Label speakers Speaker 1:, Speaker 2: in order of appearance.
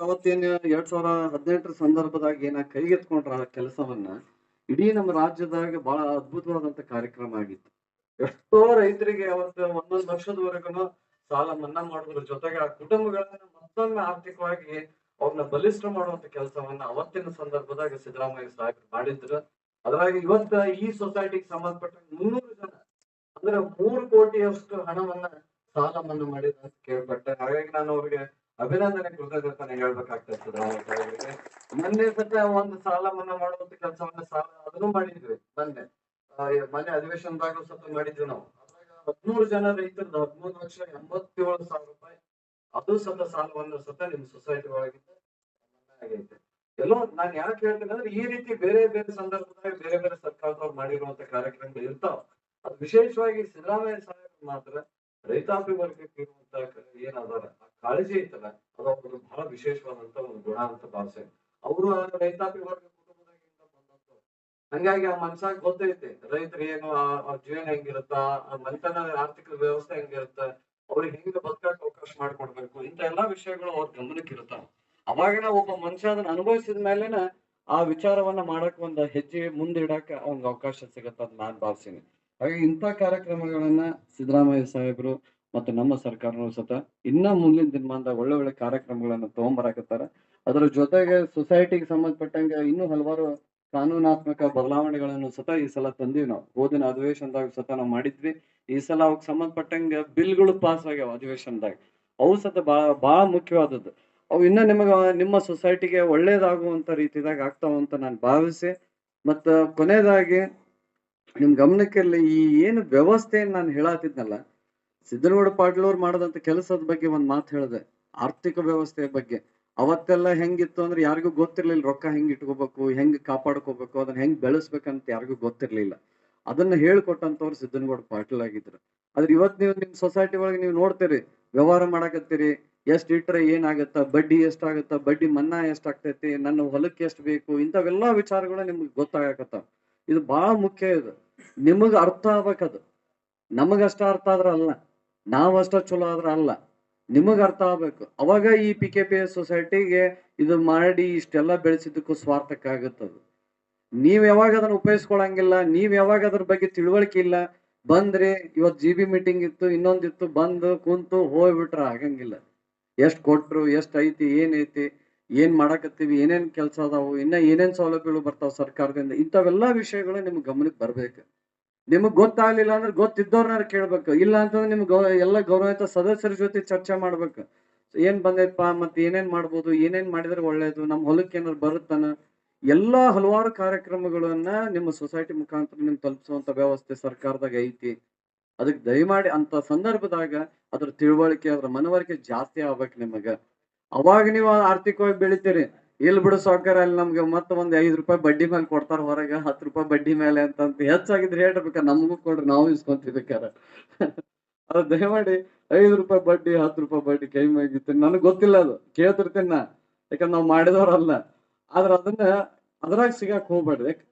Speaker 1: ಅವತ್ತೇನ್ ಎರಡ್ ಸಾವಿರ ಹದಿನೆಂಟರ ಸಂದರ್ಭದಾಗ ಏನ ಕೈಗೆತ್ಕೊಂಡ್ರ ಆ ಕೆಲಸವನ್ನ? ಇಡೀ ನಮ್ಮ ರಾಜ್ಯದಾಗ ಬಹಳ ಅದ್ಭುತವಾದಂತ ಕಾರ್ಯಕ್ರಮ ಆಗಿತ್ತು. ಎಷ್ಟೋ ರೈತರಿಗೆ ಅವತ್ತು ಒಂದೊಂದ್ ಲಕ್ಷದವರೆಗೂ ಸಾಲ ಮನ್ನಾ ಮಾಡೋದ್ರ ಜೊತೆಗೆ ಆ ಕುಟುಂಬಗಳನ್ನ ಮತ್ತೊಮ್ಮೆ ಆರ್ಥಿಕವಾಗಿ ಅವ್ರನ್ನ ಬಲಿಷ್ಠ ಮಾಡುವಂತ ಕೆಲಸವನ್ನ ಅವತ್ತಿನ ಸಂದರ್ಭದಾಗ ಸಿದ್ದರಾಮಯ್ಯ ಸಾಹೇಬ್ ಮಾಡಿದ್ರು. ಅದ್ರಾಗ ಇವತ್ತ ಈ ಸೊಸೈಟಿಗೆ ಸಂಬಂಧಪಟ್ಟ ಮುನ್ನೂರು ಜನ ಅಂದ್ರೆ ಮೂರು ಕೋಟಿಯಷ್ಟು ಹಣವನ್ನ ಸಾಲ ಮನ್ನಾ ಮಾಡಿದ ಅಂತ ಕೇಳ್ಪಟ್ಟೆ. ಹಾಗಾಗಿ ನಾನು ಅವ್ರಿಗೆ ಅಭಿನಂದನೆ ಕೃತಜ್ಞತೆ ಹೇಳ್ಬೇಕಾಗ್ತದೆ ಮೊನ್ನೆ ಸತ ಒಂದು ಸಾಲ ಮನ್ನಾ ಮಾಡುವಂತ ಕೆಲಸವನ್ನ ಸಾಲ ಅದನ್ನು ಮಾಡಿದ್ವಿ, ಮೊನ್ನೆ. ಮನೆ ಅಧಿವೇಶನದಾಗ ಸತ ಮಾಡಿದ್ವಿ ನಾವು. ಹದಿಮೂರು ಜನ ರೈತರದ ಹದಿಮೂರು ಲಕ್ಷ ಎಂಬತ್ತೇಳು ಸಾವಿರ ರೂಪಾಯಿ ಅದು ಸತ ಸಾಲವನ್ನು ಸತ ನಿಮ್ ಸೊಸೈಟಿ ಒಳಗಿಂದ ಆಗೈತೆ. ಎಲ್ಲೋ ನಾನ್ ಯಾಕೆ ಹೇಳ್ತೀನಿ ಅಂದ್ರೆ ಈ ರೀತಿ ಬೇರೆ ಬೇರೆ ಸಂದರ್ಭದಾಗ ಬೇರೆ ಬೇರೆ ಸರ್ಕಾರದವ್ರು ಮಾಡಿರುವಂತ ಕಾರ್ಯಕ್ರಮಗಳು ಇರ್ತಾವ. ಅದು ವಿಶೇಷವಾಗಿ ಸಿದ್ದರಾಮಯ್ಯ ಸಾಹೇಬ್ ಮಾತ್ರ ರೈತಾಪಿ ವರ್ಗಕ್ಕೆ ಇರುವಂತ ಕಾಳಜಿ ಐತಲ್ಲ ಅದೊಂದು ಬಹಳ ವಿಶೇಷವಾದಂತ ಒಂದು ಗುಣ ಅಂತ ಭಾವಿಸ್ತೇನೆ. ಅವರು ರೈತಾಪಿ ವರ್ಗ ಕುಟುಂಬದಾಗಿಂದ ಹಂಗಾಗಿ ಆ ಮನ್ಸಾಗ ಗೊತ್ತೈತೆ. ರೈತರು ಏನು ಅವ್ರ ಜೀವನ ಹೆಂಗಿರುತ್ತ ಮನೆತನ ಆರ್ಥಿಕ ವ್ಯವಸ್ಥೆ ಹೆಂಗಿರುತ್ತ, ಅವ್ರಿಗೆ ಹೆಂಗ ಬದುಕಕ್ ಅವಕಾಶ ಮಾಡ್ಕೊಡ್ಬೇಕು ಇಂತ ಎಲ್ಲಾ ವಿಷಯಗಳು ಅವ್ರ ಗಮನಕ್ಕೆ ಇರ್ತಾವ ಅವಾಗಿನ ಒಬ್ಬ ಮನುಷ್ಯ ಅದನ್ನ ಅನುಭವಿಸಿದ ಮೇಲೆನ ಆ ವಿಚಾರವನ್ನ ಮಾಡಕ್ ಒಂದ್ ಹೆಜ್ಜೆ ಮುಂದೆ ಇಡಾಕ ಅವ್ನಿಗೆ ಅವಕಾಶ ಸಿಗತ್ತ ನಾನ್ ಭಾವಿಸ್ತೀನಿ. ಹಾಗಾಗಿ ಇಂಥ ಕಾರ್ಯಕ್ರಮಗಳನ್ನ ಸಿದ್ದರಾಮಯ್ಯ ಸಾಹೇಬರು ಮತ್ತು ನಮ್ಮ ಸರ್ಕಾರನೂ ಸತ ಇನ್ನ ಮುಂದಿನ ದಿನಮಾನದಾಗ ಒಳ್ಳೆ ಒಳ್ಳೆ ಕಾರ್ಯಕ್ರಮಗಳನ್ನ ತಗೊಂಬರಾಕತ್ತಾರ. ಅದರ ಜೊತೆಗೆ ಸೊಸೈಟಿಗೆ ಸಂಬಂಧಪಟ್ಟಂಗೆ ಇನ್ನೂ ಹಲವಾರು ಕಾನೂನಾತ್ಮಕ ಬದಲಾವಣೆಗಳನ್ನು ಸತ ಈ ಸಲ ತಂದಿವಿ ನಾವು. ಹೋದಿನ ಅಧಿವೇಶನದಾಗ ಸತ ನಾವು ಮಾಡಿದ್ವಿ. ಈ ಸಲ ಅವಕ್ಕೆ ಸಂಬಂಧಪಟ್ಟಂಗೆ ಬಿಲ್ಗಳು ಪಾಸ್ ಆಗ್ಯಾವ ಅಧಿವೇಶನದಾಗ. ಅವು ಸತ ಬಹಳ ಬಹಳ ಮುಖ್ಯವಾದದ್ದು. ಅವು ಇನ್ನ ನಿಮಗ, ನಿಮ್ಮ ಸೊಸೈಟಿಗೆ ಒಳ್ಳೇದಾಗುವಂತ ರೀತಿದಾಗ ಆಗ್ತಾವ ಅಂತ ನಾನು ಭಾವಿಸಿ, ಮತ್ತ ಕೊನೆಯದಾಗಿ ನಿಮ್ ಗಮನಕ್ಕೆ ಈ ಏನು ವ್ಯವಸ್ಥೆಯನ್ನು ನಾನು ಹೇಳತ್ತಿದ್ನಲ್ಲ ಸಿದ್ದನಗೌಡ ಪಾಟೀಲ್ ಅವ್ರು ಮಾಡದಂತ ಕೆಲಸದ ಬಗ್ಗೆ ಒಂದ್ ಮಾತು ಹೇಳಿದೆ. ಆರ್ಥಿಕ ವ್ಯವಸ್ಥೆಯ ಬಗ್ಗೆ. ಅವತ್ತೆಲ್ಲ ಹೆಂಗಿತ್ತು ಅಂದ್ರೆ ಯಾರಿಗೂ ಗೊತ್ತಿರ್ಲಿಲ್ಲ ರೊಕ್ಕ ಹೆಂಗ್ ಇಟ್ಕೋಬೇಕು, ಹೆಂಗ್ ಕಾಪಾಡ್ಕೋಬೇಕು, ಅದನ್ನ ಹೆಂಗ್ ಬೆಳೆಸ್ಬೇಕಂತ ಯಾರಿಗೂ ಗೊತ್ತಿರ್ಲಿಲ್ಲ. ಅದನ್ನ ಹೇಳ್ಕೊಟ್ಟಂತವ್ರು ಸಿದ್ದನಗೌಡ ಪಾಟೀಲ್ ಆಗಿದ್ರು. ಆದ್ರೆ ಇವತ್ ನೀವು ನಿಮ್ ಸೊಸೈಟಿ ಒಳಗೆ ನೀವು ನೋಡ್ತೀರಿ, ವ್ಯವಹಾರ ಮಾಡಕತ್ತೀರಿ, ಎಷ್ಟ್ ಇಟ್ರೆ ಏನಾಗತ್ತ, ಬಡ್ಡಿ ಎಷ್ಟಾಗತ್ತ, ಬಡ್ಡಿ ಮನ್ನಾ ಎಷ್ಟಾಗ್ತೈತಿ, ನನ್ನ ಹೊಲಕ್ಕೆ ಎಷ್ಟ್ ಬೇಕು, ಇಂಥವೆಲ್ಲಾ ವಿಚಾರಗಳು ನಿಮ್ಗೆ ಗೊತ್ತಾಗಕತ್ತಾವ. ಇದು ಬಹಳ ಮುಖ್ಯ ಇದು. ನಿಮಗ್ ಅರ್ಥ ಆಗ್ಬೇಕದು ನಮಗಷ್ಟ ಅರ್ಥ ಆದ್ರ ಅಲ್ಲ. ನಾವಷ್ಟ ಚಲೋ ಆದ್ರ ಅಲ್ಲ. ನಿಮಗ್ ಅರ್ಥ ಆಗ್ಬೇಕು. ಅವಾಗ ಈ ಪಿ ಕೆ ಪಿ ಎಸ್ ಸೊಸೈಟಿಗೆ ಇದು ಮಾಡಿ ಇಷ್ಟೆಲ್ಲ ಬೆಳೆಸಿದ್ದಕ್ಕೂ ಅದು ನೀವ್ ಯಾವಾಗ ಅದನ್ನ ಉಪಯೋಗಿಸ್ಕೊಳಂಗಿಲ್ಲ, ನೀವ್ ಯಾವಾಗ ಅದ್ರ ಬಗ್ಗೆ ತಿಳುವಳಿಕೆ ಇಲ್ಲ, ಬಂದ್ರಿ ಇವತ್ ಜಿ ಬಿ ಮೀಟಿಂಗ್ ಇತ್ತು, ಇನ್ನೊಂದಿತ್ತು, ಬಂದು ಕುಂತು ಹೋಗ್ಬಿಟ್ರ ಆಗಂಗಿಲ್ಲ. ಎಷ್ಟ್ ಕೊಟ್ರು, ಎಷ್ಟ್ ಐತಿ ಏನೈತಿ ಏನ್ ಮಾಡಕತ್ತೀವಿ, ಏನೇನ್ ಕೆಲಸ ಅದಾವು, ಇನ್ನ ಏನೇನ್ ಸೌಲಭ್ಯಗಳು ಬರ್ತಾವ ಸರ್ಕಾರದಿಂದ, ಇಂಥವೆಲ್ಲಾ ವಿಷಯಗಳು ನಿಮ್ಗೆ ಗಮನಕ್ಕೆ ಬರ್ಬೇಕು. ನಿಮಗ್ ಗೊತ್ತಾಗ್ಲಿಲ್ಲ ಅಂದ್ರೆ ಗೊತ್ತಿದ್ದವ್ರನ್ನ ಕೇಳ್ಬೇಕು. ಇಲ್ಲ ಅಂತಂದ್ರೆ ನಿಮ್ಗೆ ಗೌ, ಎಲ್ಲ ಗೌರವಿತ ಸದಸ್ಯರ ಜೊತೆ ಚರ್ಚೆ ಮಾಡ್ಬೇಕು. ಏನ್ ಬಂದೈತಪ್ಪ ಮತ್ತೆ ಏನೇನ್ ಮಾಡ್ಬೋದು, ಏನೇನ್ ಮಾಡಿದ್ರೆ ಒಳ್ಳೇದು ನಮ್ಮ ಹೊಲಕ್ಕೆ ಏನಾದ್ರು ಬರುತ್ತಾನ? ಎಲ್ಲಾ ಹಲವಾರು ಕಾರ್ಯಕ್ರಮಗಳನ್ನ ನಿಮ್ಮ ಸೊಸೈಟಿ ಮುಖಾಂತರ ನಿಮ್ ತಲುಪಿಸುವಂತ ವ್ಯವಸ್ಥೆ ಸರ್ಕಾರದಾಗ ಐತಿ. ಅದಕ್ಕೆ ದಯಮಾಡಿ ಅಂತ ಸಂದರ್ಭದಾಗ ಅದ್ರ ತಿಳುವಳಿಕೆ, ಅದ್ರ ಮನವರಿಕೆ ಜಾಸ್ತಿ ಆಗ್ಬೇಕು ನಿಮಗ. ಅವಾಗ ನೀವು ಆರ್ಥಿಕವಾಗಿ ಬೆಳಿತೀರಿ. ಇಲ್ಲಿ ಬಿಡು ಸಾವ್ಕಾರ, ಅಲ್ಲಿ ನಮ್ಗೆ ಮತ್ತೆ ಒಂದ್ ಐದ್ ರೂಪಾಯಿ ಬಡ್ಡಿ ಮೇಲೆ ಕೊಡ್ತಾರ ಹೊರಗೆ, ಹತ್ತು ರೂಪಾಯಿ ಬಡ್ಡಿ ಮೇಲೆ ಅಂತ ಹೆಚ್ಚಾಗಿದ್ರೆ ಹೇಳ್ಬೇಕ ನಮಗೂ ಕೊಡ್ರಿ, ನಾವು ಇಸ್ಕೊಂತಿರ್ಬೇಕಾರ ಅದು ದಯಮಾಡಿ ಐದ್ ರೂಪಾಯಿ ಬಡ್ಡಿ, ಹತ್ತು ರೂಪಾಯಿ ಬಡ್ಡಿ ಕೈ ಮ್ಯಾಗಿತ್ತು ನನಗ್ ಗೊತ್ತಿಲ್ಲ ಅದು, ಕೇಳ್ತಿರ್ತೀನಿ ನಾ. ಯಾಕಂದ್ರೆ ನಾವು ಮಾಡಿದವ್ರಲ್ಲ. ಆದ್ರ ಅದನ್ನ ಅದ್ರಾಗ ಸಿಗಾಕ್ ಹೋಗ್ಬೇಡ್ರಿ ಯಾಕ್-